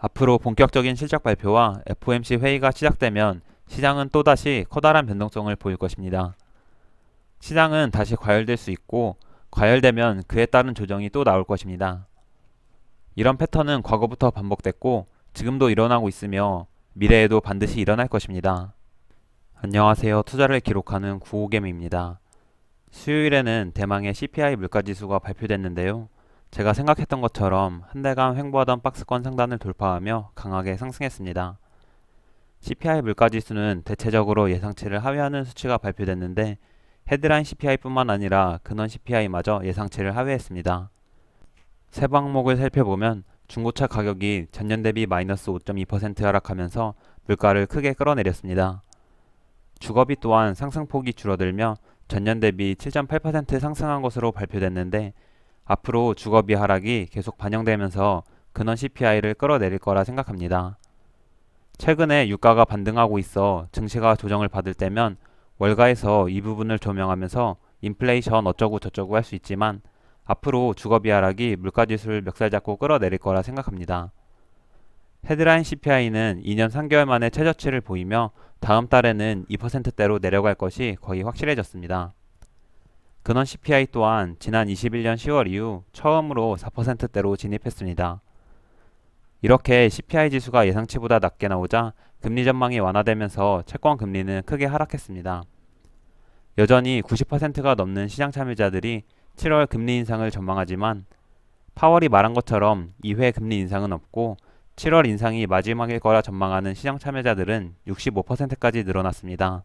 앞으로 본격적인 실적 발표와 FOMC 회의가 시작되면 시장은 또다시 커다란 변동성을 보일 것입니다. 시장은 다시 과열될 수 있고 과열되면 그에 따른 조정이 또 나올 것입니다. 이런 패턴은 과거부터 반복됐고 지금도 일어나고 있으며 미래에도 반드시 일어날 것입니다. 안녕하세요. 투자를 기록하는 구호겜입니다. 수요일에는 대망의 CPI 물가지수가 발표됐는데요. 제가 생각했던 것처럼 한 달간 횡보하던 박스권 상단을 돌파하며 강하게 상승했습니다. CPI 물가지수는 대체적으로 예상치를 하회하는 수치가 발표됐는데 헤드라인 CPI뿐만 아니라 근원 CPI마저 예상치를 하회했습니다. 세 항목을 살펴보면 중고차 가격이 전년 대비 마이너스 5.2% 하락하면서 물가를 크게 끌어내렸습니다. 주거비 또한 상승폭이 줄어들며 전년 대비 7.8% 상승한 것으로 발표됐는데 앞으로 주거비 하락이 계속 반영되면서 근원 CPI를 끌어내릴 거라 생각합니다. 최근에 유가가 반등하고 있어 증시가 조정을 받을 때면 월가에서 이 부분을 조명하면서 인플레이션 어쩌고 저쩌고 할 수 있지만 앞으로 주거비 하락이 물가지수를 멱살 잡고 끌어내릴 거라 생각합니다. 헤드라인 CPI는 2년 3개월 만에 최저치를 보이며 다음 달에는 2%대로 내려갈 것이 거의 확실해졌습니다. 근원 CPI 또한 지난 21년 10월 이후 처음으로 4%대로 진입했습니다. 이렇게 CPI 지수가 예상치보다 낮게 나오자 금리 전망이 완화되면서 채권 금리는 크게 하락했습니다. 여전히 90%가 넘는 시장 참여자들이 7월 금리 인상을 전망하지만 파월이 말한 것처럼 2회 금리 인상은 없고 7월 인상이 마지막일 거라 전망하는 시장 참여자들은 65%까지 늘어났습니다.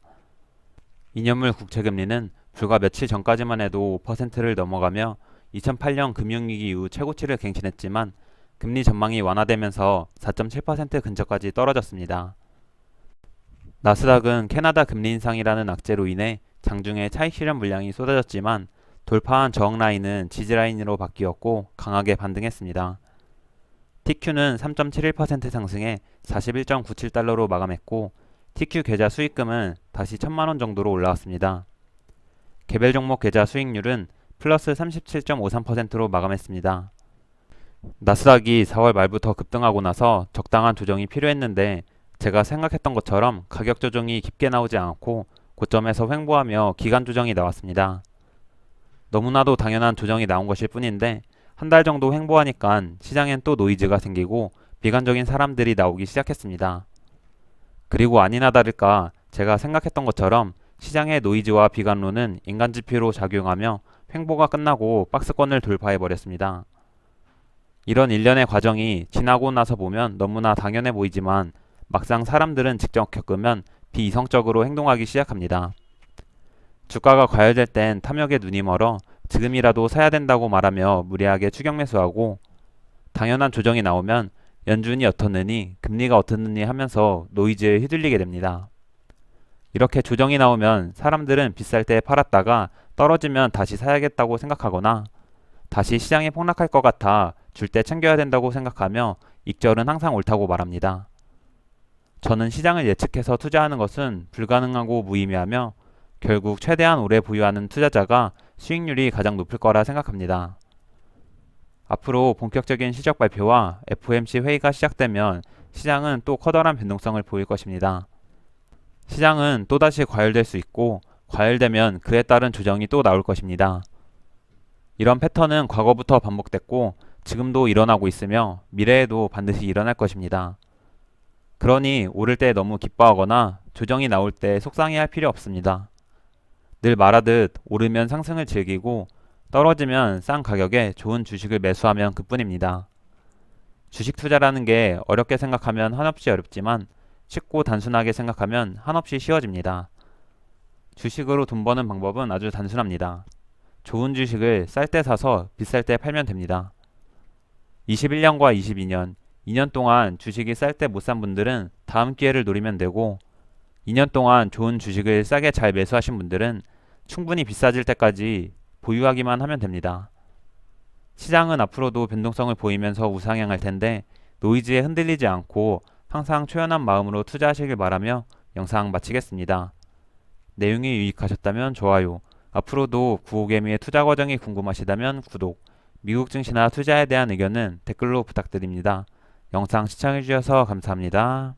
2년물 국채 금리는 불과 며칠 전까지만 해도 5%를 넘어가며 2008년 금융위기 이후 최고치를 갱신했지만 금리 전망이 완화되면서 4.7% 근처까지 떨어졌습니다. 나스닥은 캐나다 금리 인상이라는 악재로 인해 장중에 차익 실현 물량이 쏟아졌지만 돌파한 저항 라인은 지지 라인으로 바뀌었고 강하게 반등했습니다. TQ는 3.71% 상승해 41.97달러로 마감했고 TQ 계좌 수익금은 다시 1천만 원 정도로 올라왔습니다. 개별 종목 계좌 수익률은 플러스 37.53%로 마감했습니다. 나스닥이 4월 말부터 급등하고 나서 적당한 조정이 필요했는데 제가 생각했던 것처럼 가격 조정이 깊게 나오지 않고 고점에서 횡보하며 기간 조정이 나왔습니다. 너무나도 당연한 조정이 나온 것일 뿐인데 한 달 정도 횡보하니까 시장엔 또 노이즈가 생기고 비관적인 사람들이 나오기 시작했습니다. 그리고 아니나 다를까 제가 생각했던 것처럼 시장의 노이즈와 비관론은 인간 지표로 작용하며 횡보가 끝나고 박스권을 돌파해 버렸습니다. 이런 일련의 과정이 지나고 나서 보면 너무나 당연해 보이지만 막상 사람들은 직접 겪으면 비이성적으로 행동하기 시작합니다. 주가가 과열될 땐 탐욕에 눈이 멀어 지금이라도 사야 된다고 말하며 무리하게 추격 매수하고 당연한 조정이 나오면 연준이 어떻느니 금리가 어떻느니 하면서 노이즈에 휘둘리게 됩니다. 이렇게 조정이 나오면 사람들은 비쌀 때 팔았다가 떨어지면 다시 사야겠다고 생각하거나 다시 시장이 폭락할 것 같아 줄 때 챙겨야 된다고 생각하며 익절은 항상 옳다고 말합니다. 저는 시장을 예측해서 투자하는 것은 불가능하고 무의미하며 결국 최대한 오래 보유하는 투자자가 수익률이 가장 높을 거라 생각합니다. 앞으로 본격적인 실적 발표와 FOMC 회의가 시작되면 시장은 또 커다란 변동성을 보일 것입니다. 시장은 또다시 과열될 수 있고 과열되면 그에 따른 조정이 또 나올 것입니다. 이런 패턴은 과거부터 반복됐고 지금도 일어나고 있으며 미래에도 반드시 일어날 것입니다. 그러니 오를 때 너무 기뻐하거나 조정이 나올 때 속상해할 필요 없습니다. 늘 말하듯 오르면 상승을 즐기고 떨어지면 싼 가격에 좋은 주식을 매수하면 그뿐입니다. 주식 투자라는 게 어렵게 생각하면 한없이 어렵지만 쉽고 단순하게 생각하면 한없이 쉬워집니다. 주식으로 돈 버는 방법은 아주 단순합니다. 좋은 주식을 쌀 때 사서 비쌀 때 팔면 됩니다. 21년과 22년, 2년 동안 주식이 쌀 때 못 산 분들은 다음 기회를 노리면 되고 2년 동안 좋은 주식을 싸게 잘 매수하신 분들은 충분히 비싸질 때까지 보유하기만 하면 됩니다. 시장은 앞으로도 변동성을 보이면서 우상향할 텐데 노이즈에 흔들리지 않고 항상 초연한 마음으로 투자하시길 바라며 영상 마치겠습니다. 내용이 유익하셨다면 좋아요, 앞으로도 구호개미의 투자 과정이 궁금하시다면 구독, 미국 증시나 투자에 대한 의견은 댓글로 부탁드립니다. 영상 시청해주셔서 감사합니다.